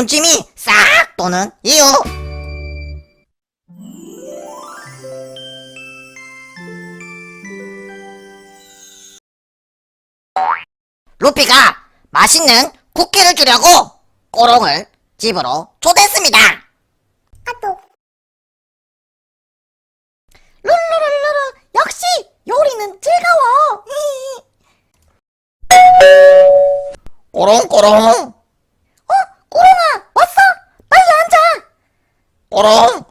군침이 싹 도는 이유. 루피가 맛있는 쿠키를 주려고 꼬롱을 집으로 초대했습니다. 룰루룰루루 역시 요리는 즐거워. 꼬롱꼬롱. 어, 꼬롱아 왔어? 빨리 앉아. 꼬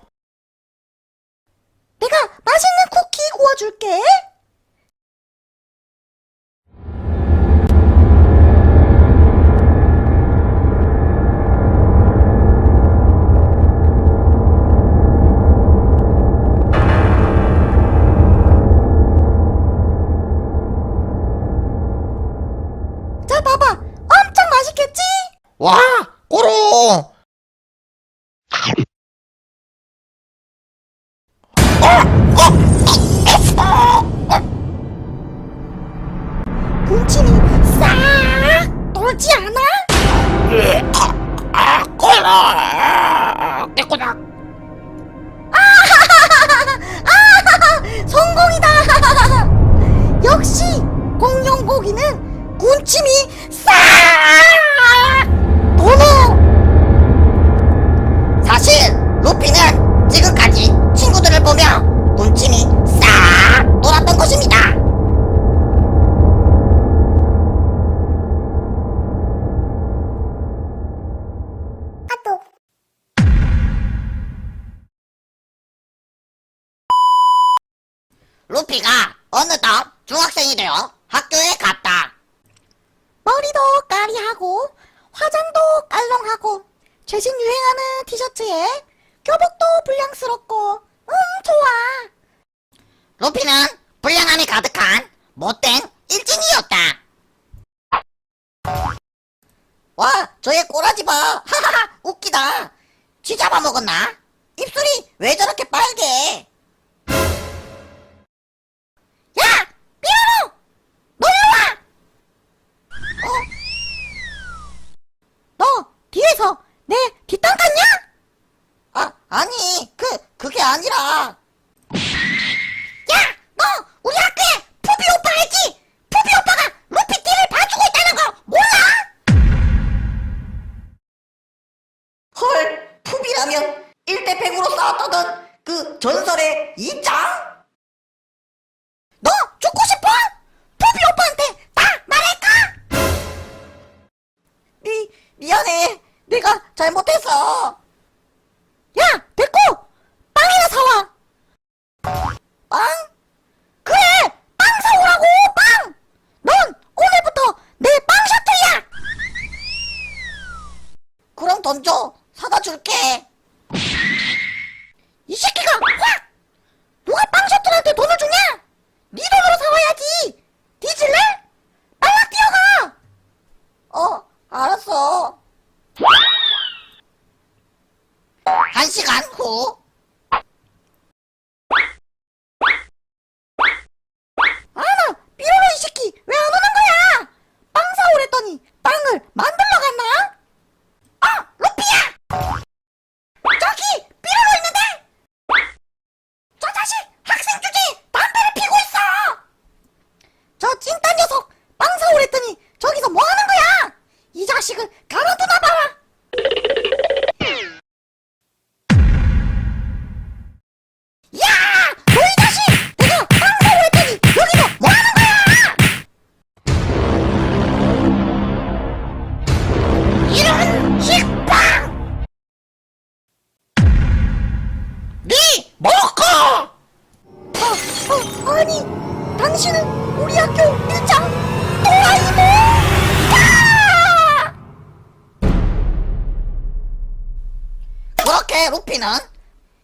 공룡고기는 군침이 싹 도노! 사실 루피는 지금까지 친구들을 보며 군침이 싹 돌았던 것입니다. 루피가 어느덧 중학생이 되어 학교에 갔다. 머리도 까리하고 화장도 깔롱하고 최신 유행하는 티셔츠에 교복도 불량스럽고 음 좋아. 루피는 불량함이 가득한 못된 일진이었다. 와, 저의 꼬라지 봐. 하하하, 웃기다. 쥐 잡아먹었나? 입술이 왜 저렇게 빨개? 야! 삐로로! 너 일로 와! 어? 너 뒤에서 내 뒷땅 탔냐? 아, 아니, 그, 그게 아니라. 야! 너 우리 학교에 푸비 오빠 알지? 푸비 오빠가 루피 띠를 봐주고 있다는 거 몰라? 헐, 푸비라면 1대 100으로 싸웠다던 그 전설의 이짱? 너 죽고 싶어? 푸비 오빠한테 다 말할까? 미, 미안해. 내가 잘못했어. 그렇게 루피는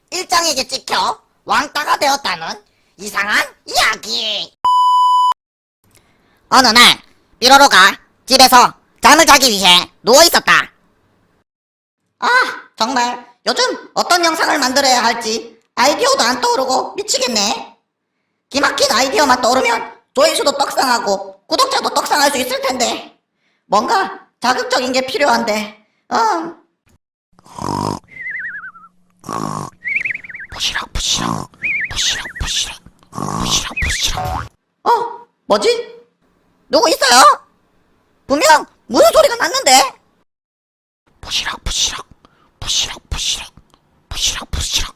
일장에게 찍혀 왕따가 되었다는 이상한 이야기. 어느 날 삐로로가 집에서 잠을 자기 위해 누워 있었다. 아, 정말 요즘 어떤 영상을 만들어야 할지 아이디어도 안 떠오르고 미치겠네. 기막힌 아이디어만 떠오르면 조회수도 떡상하고 구독자도 떡상할 수 있을 텐데 뭔가 자극적인 게 필요한데 음, 부시락 부시락 부시락 부시락 부시락 부시락 어? 뭐지? 누구 있어요? 분명 무슨 소리가 났는데? 부시락 부시락 부시락 부시락 부시락 부시락!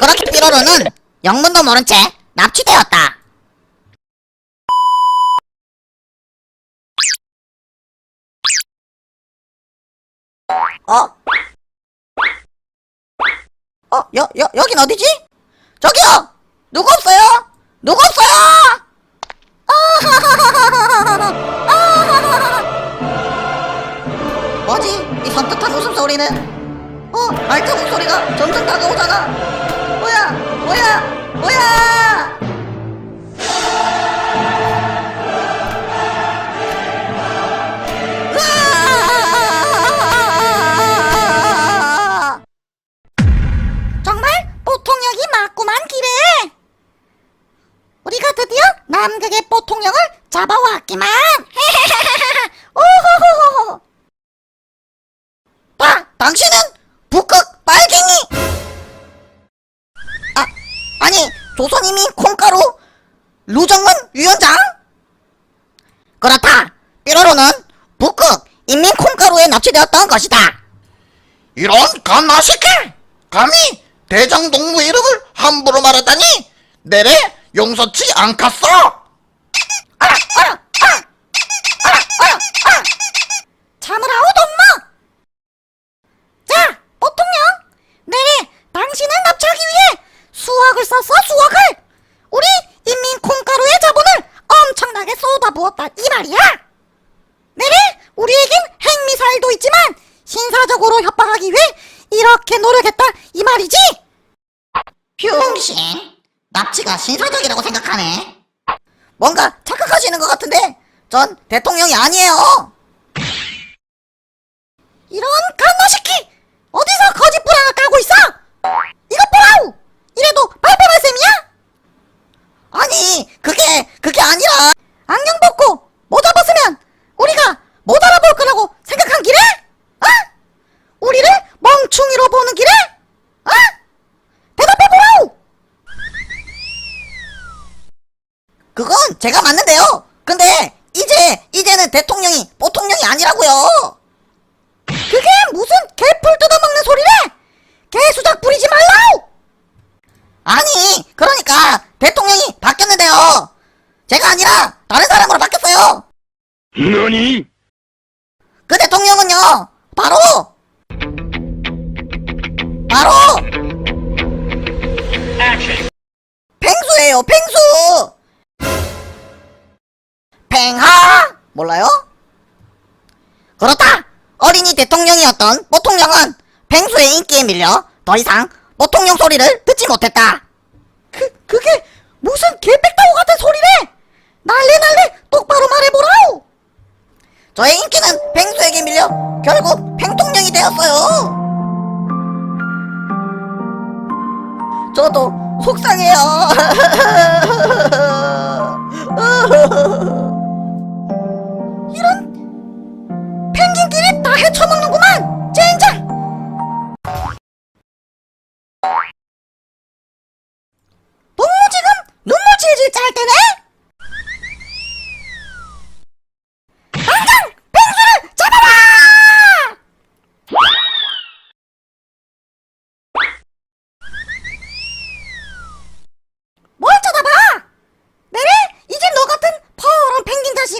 그렇게 삐로로는 영문도 모른 채 납치되었다. 어? 어? 여, 여, 여긴 어디지? 저기요! 누구 없어요? 누구 없어요? 아하하하하하! 아하하하하! 뭐지? 이 섬뜩한 웃음소리는? 어? 말자국 소리가 점점 다가오잖아 뭐야? 뭐야? 뭐야? 당신은 북극 빨갱이! 아, 아니, 조선인민 콩가루 루정은 위원장? 그렇다. 삐로로는 북극 인민 콩가루에 납치되었던 것이다. 이런 갓나새끼 감히 대장 동무 이름을 함부로 말하다니 내래 용서치 않겠어. 참으라오 동무. 자, 보통령, 내래 당신을 납치하기 위해 수억을 썼어 수억을. 우리 인민 콩가루의 자본을 엄청나게 쏟아부었다 이 말이야. 내래 우리에겐 핵미사일도 있지만 신사적으로 협박하기 위해 이렇게 노력했다 이 말이지. 병신, 납치가 신사적이라고 생각하네. 뭔가 착각하시는 것 같은데 전 대통령이 아니에요. 이런 갓나새끼 거짓불 하나 까고 있어? 이것 보라우! 이래도 발뺌할 셈이야? 아니 그게 그게 아니라 안경 벗고 모자 벗으면 우리가 못 알아볼 거라고 생각한 길에? 어? 우리를 멍충이로 보는 길에? 어? 대답해 보라우! 그건 제가 맞는데요. 근데 이제 대통령이 보통령이 아니라고요. 그게 무슨 개풀 뜯어먹는 소리래? 개수작 부리지 말라우! 아니, 그러니까 대통령이 바뀌었는데요. 제가 아니라 다른 사람으로 바뀌었어요. 너니? 그 대통령은요, 바로 바로 펭수예요, 펭수. 팽하 몰라요? 그렇다. 어린이 대통령이었던 보통령은 펭수의 인기에 밀려 더 이상 보통령 소리를 듣지 못했다. 그 그게 무슨 개백다고 같은 소리래? 날래 날래 똑바로 말해보라우. 저의 인기는 펭수에게 밀려 결국 팽통령이 되었어요. 저도 속상해요. 이런 펭귄끼리 다 헤쳐먹는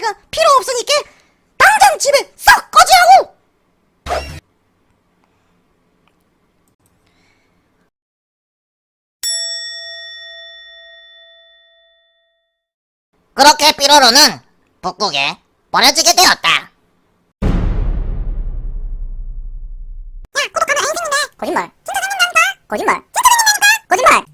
자식은 필요 없으니까 당장 집에 썩 꺼지라고! 그렇게 삐로로는 북극에 버려지게 되었다. 야, 구독하면 안 생긴다. 거짓말. 진짜 생긴다니까. 거짓말. 진짜 생긴다니까. 거짓말.